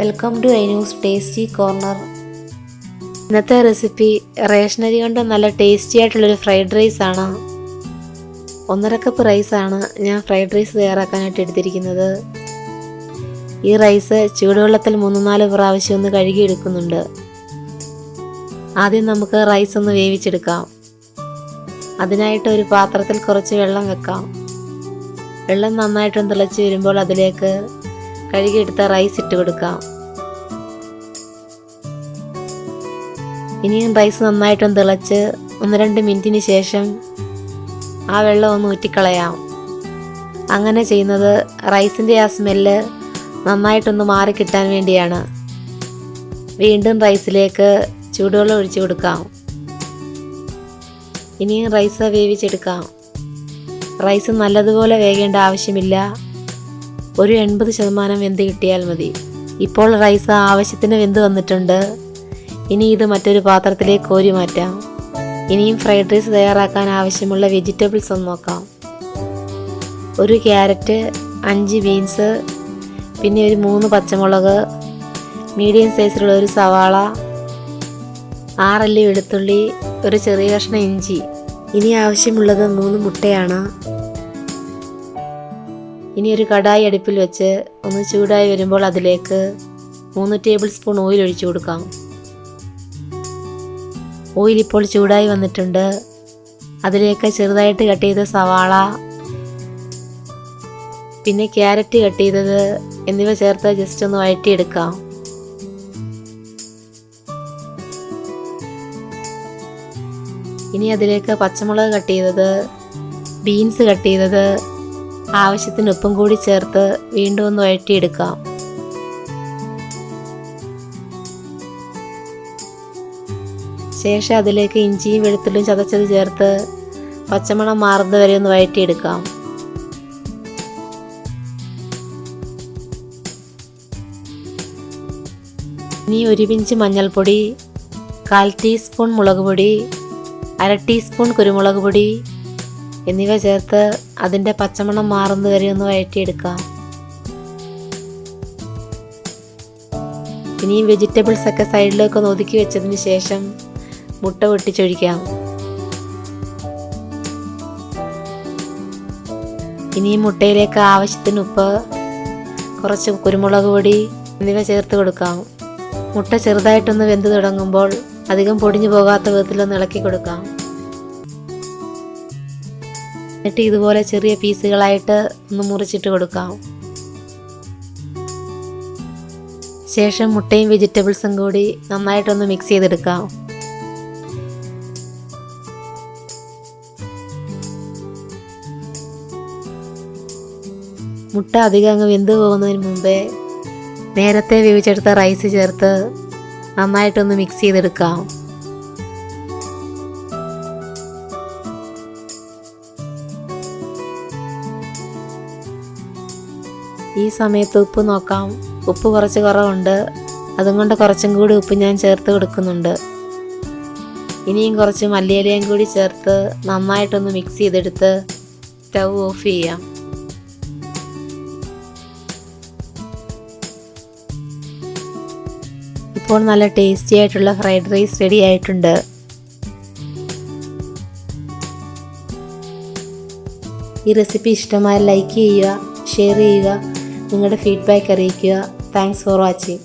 Welcome to I news tasty corner ഇന്നത്തെ recipe റേഷനരി കൊണ്ട് നല്ല ടേസ്റ്റി ആയിട്ടുള്ളൊരു ഫ്രൈഡ് റൈസ് ആണ്. ഒന്നര കപ്പ് റൈസാണ് ഞാൻ ഫ്രൈഡ് റൈസ് തയ്യാറാക്കാനായിട്ട് എടുത്തിരിക്കുന്നത്. ഈ റൈസ് ചൂടുവെള്ളത്തിൽ മൂന്ന് നാല് പ്രാവശ്യം ഒന്ന് കഴുകിയെടുക്കുന്നുണ്ട്. ആദ്യം നമുക്ക് റൈസ് ഒന്ന് വേവിച്ചെടുക്കാം. അതിനായിട്ട് ഒരു പാത്രത്തിൽ കുറച്ച് വെള്ളം വെക്കാം. വെള്ളം നന്നായിട്ടൊന്ന് തിളച്ച് വരുമ്പോൾ അതിലേക്ക് കഴുകിയെടുത്ത റൈസ് ഇട്ട് കൊടുക്കാം ഇനിയും റൈസ് നന്നായിട്ടൊന്ന് തിളച്ച് ഒന്ന് രണ്ട് മിനിറ്റിന് ശേഷം ആ വെള്ളം ഒന്ന് ഊറ്റിക്കളയാം. അങ്ങനെ ചെയ്യുന്നത് റൈസിന്റെ ആ സ്മെല്ല് നന്നായിട്ടൊന്ന് മാറിക്കിട്ടാൻ വേണ്ടിയാണ്. വീണ്ടും റൈസിലേക്ക് ചൂടുവെള്ളം ഒഴിച്ചു കൊടുക്കാം. ഇനിയും റൈസ് വേവിച്ചെടുക്കാം. റൈസ് നല്ലതുപോലെ വേകേണ്ട ആവശ്യമില്ല. ഒരു എൺപത് ശതമാനം വെന്ത് കിട്ടിയാൽ മതി. ഇപ്പോൾ റൈസ് ആവശ്യത്തിന് വെന്ത് വന്നിട്ടുണ്ട്. ഇനി ഇത് മറ്റൊരു പാത്രത്തിലേക്ക് കോരി മാറ്റാം. ഇനിയും ഫ്രൈഡ് റൈസ് തയ്യാറാക്കാൻ ആവശ്യമുള്ള വെജിറ്റബിൾസ് ഒന്ന് നോക്കാം. ഒരു ക്യാരറ്റ് അഞ്ച് ബീൻസ് പിന്നെ ഒരു മൂന്ന് പച്ചമുളക് മീഡിയം സൈസിലുള്ള ഒരു സവാള ആറല്ലി വെളുത്തുള്ളി ഒരു ചെറിയ കഷ്ണം ഇഞ്ചി. ഇനി ആവശ്യമുള്ളത് മൂന്ന് മുട്ടയാണ്. ഇനി ഒരു കടായി അടുപ്പിൽ വെച്ച് ഒന്ന് ചൂടായി വരുമ്പോൾ അതിലേക്ക് മൂന്ന് ടേബിൾ സ്പൂൺ ഓയിൽ ഒഴിച്ചു കൊടുക്കാം. ഓയിൽ ഇപ്പോൾ ചൂടായി വന്നിട്ടുണ്ട്. അതിലേക്ക് ചെറുതായിട്ട് കട്ട് ചെയ്ത സവാള പിന്നെ ക്യാരറ്റ് കട്ട് ചെയ്തത് എന്നിവ ചേർത്ത് ജസ്റ്റ് ഒന്ന് വഴറ്റിയെടുക്കാം. ഇനി അതിലേക്ക് പച്ചമുളക് കട്ട് ചെയ്തത് ബീൻസ് കട്ട് ചെയ്തത് ആവശ്യത്തിന് ഉപ്പും കൂടി ചേർത്ത് വീണ്ടും ഒന്ന് വഴറ്റിയെടുക്കാം. ശേഷം അതിലേക്ക് ഇഞ്ചിയും വെളുത്തുള്ളിയും ചതച്ചത് ചേർത്ത് പച്ചമണം മാറുന്നത് വരെ ഒന്ന് വഴറ്റിയെടുക്കാം. ഇനി ഒരു പിഞ്ച് മഞ്ഞൾപ്പൊടി കാൽ ടീസ്പൂൺ മുളക് പൊടി അര ടീസ്പൂൺ കുരുമുളക് പൊടി എന്നിവ ചേർത്ത് അതിന്റെ പച്ചമണം മാറുന്നത് വരെ ഒന്ന് വഴറ്റിയെടുക്കാം ഇനിയും വെജിറ്റബിൾസ് ഒക്കെ സൈഡിലേക്ക് ഒന്ന് ഒതുക്കി വെച്ചതിന് ശേഷം മുട്ട പൊട്ടിച്ചൊഴിക്കാം ഇനിയും മുട്ടയിലേക്ക് ആവശ്യത്തിന് ഉപ്പ് കുറച്ച് കുരുമുളക് പൊടി എന്നിവ ചേർത്ത് കൊടുക്കാം മുട്ട ചെറുതായിട്ടൊന്ന് വെന്ത് തുടങ്ങുമ്പോൾ അധികം പൊടിഞ്ഞു പോകാത്ത വിധത്തിലൊന്ന് ഇളക്കി കൊടുക്കാം എന്നിട്ട് ഇതുപോലെ ചെറിയ പീസുകളായിട്ട് ഒന്ന് മുറിച്ചിട്ട് കൊടുക്കാം. ശേഷം മുട്ടയും വെജിറ്റബിൾസും കൂടി നന്നായിട്ടൊന്ന് മിക്സ് ചെയ്തെടുക്കാം. മുട്ട അധികം അങ്ങ് വെന്ത് പോകുന്നതിന് മുമ്പേ നേരത്തെ വേവിച്ചെടുത്ത റൈസ് ചേർത്ത് നന്നായിട്ടൊന്ന് മിക്സ് ചെയ്തെടുക്കാം. ഈ സമയത്ത് ഉപ്പ് നോക്കാം. ഉപ്പ് കുറച്ച് കുറവുണ്ട്. അതുകൊണ്ട് കുറച്ചും കൂടി ഉപ്പ് ഞാൻ ചേർത്ത് കൊടുക്കുന്നുണ്ട്. ഇനിയും കുറച്ച് മല്ലിയിലയും കൂടി ചേർത്ത് നന്നായിട്ടൊന്ന് മിക്സ് ചെയ്തെടുത്ത് സ്റ്റൗ ഓഫ് ചെയ്യാം. ഇപ്പോൾ നല്ല ടേസ്റ്റി ആയിട്ടുള്ള ഫ്രൈഡ് റൈസ് റെഡി ആയിട്ടുണ്ട്. ഈ റെസിപ്പി ഇഷ്ടമായ ലൈക്ക് ചെയ്യുക ഷെയർ ചെയ്യുക. നിങ്ങളുടെ ഫീഡ്ബാക്ക് അറിയിക്കുക. Thanks for watching